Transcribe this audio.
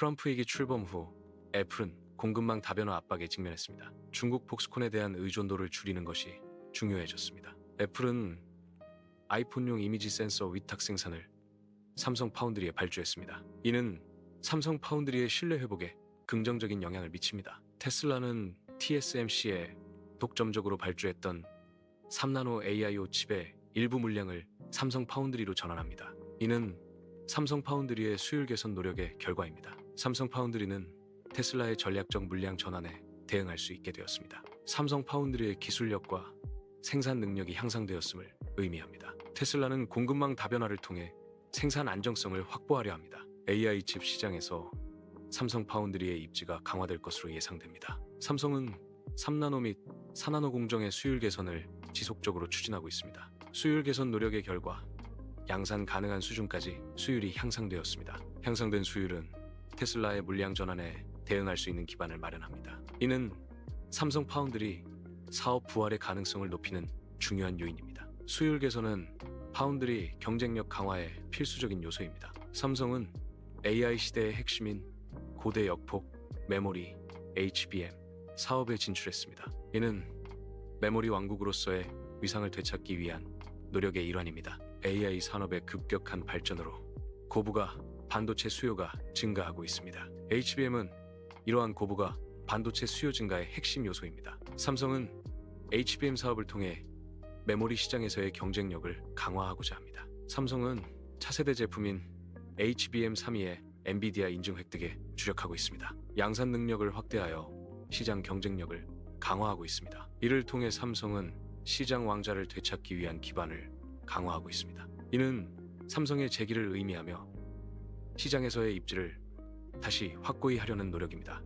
트럼프 위기 출범 후 애플은 공급망 다변화 압박에 직면했습니다. 중국 폭스콘에 대한 의존도를 줄이는 것이 중요해졌습니다. 애플은 아이폰용 이미지 센서 위탁 생산을 삼성 파운드리에 발주했습니다. 이는 삼성 파운드리의 신뢰 회복에 긍정적인 영향을 미칩니다. 테슬라는 TSMC에 독점적으로 발주했던 3나노 AIO 칩의 일부 물량을 삼성 파운드리로 전환합니다. 이는 삼성 파운드리의 수율 개선 노력의 결과입니다. 삼성 파운드리는 테슬라의 전략적 물량 전환에 대응할 수 있게 되었습니다. 삼성 파운드리의 기술력과 생산 능력이 향상되었음을 의미합니다. 테슬라는 공급망 다변화를 통해 생산 안정성을 확보하려 합니다. AI 칩 시장에서 삼성 파운드리의 입지가 강화될 것으로 예상됩니다. 삼성은 3나노 및 4나노 공정의 수율 개선을 지속적으로 추진하고 있습니다. 수율 개선 노력의 결과 양산 가능한 수준까지 수율이 향상되었습니다. 향상된 수율은 테슬라의 물량 전환에 대응할 수 있는 기반을 마련합니다. 이는 삼성 파운드리 사업 부활의 가능성을 높이는 중요한 요인입니다. 수율 개선은 파운드리 경쟁력 강화의 필수적인 요소입니다. 삼성은 AI 시대의 핵심인 고대 역폭, 메모리, HBM 사업에 진출했습니다. 이는 메모리 왕국으로서의 위상을 되찾기 위한 노력의 일환입니다. AI 산업의 급격한 발전으로 고부가 반도체 수요가 증가하고 있습니다. HBM은 이러한 고부가 반도체 수요 증가의 핵심 요소입니다. 삼성은 HBM 사업을 통해 메모리 시장에서의 경쟁력을 강화하고자 합니다. 삼성은 차세대 제품인 HBM3의 엔비디아 인증 획득에 주력하고 있습니다. 양산 능력을 확대하여 시장 경쟁력을 강화하고 있습니다. 이를 통해 삼성은 시장 왕자를 되찾기 위한 기반을 강화하고 있습니다. 이는 삼성의 재기를 의미하며 시장에서의 입지를 다시 확고히 하려는 노력입니다.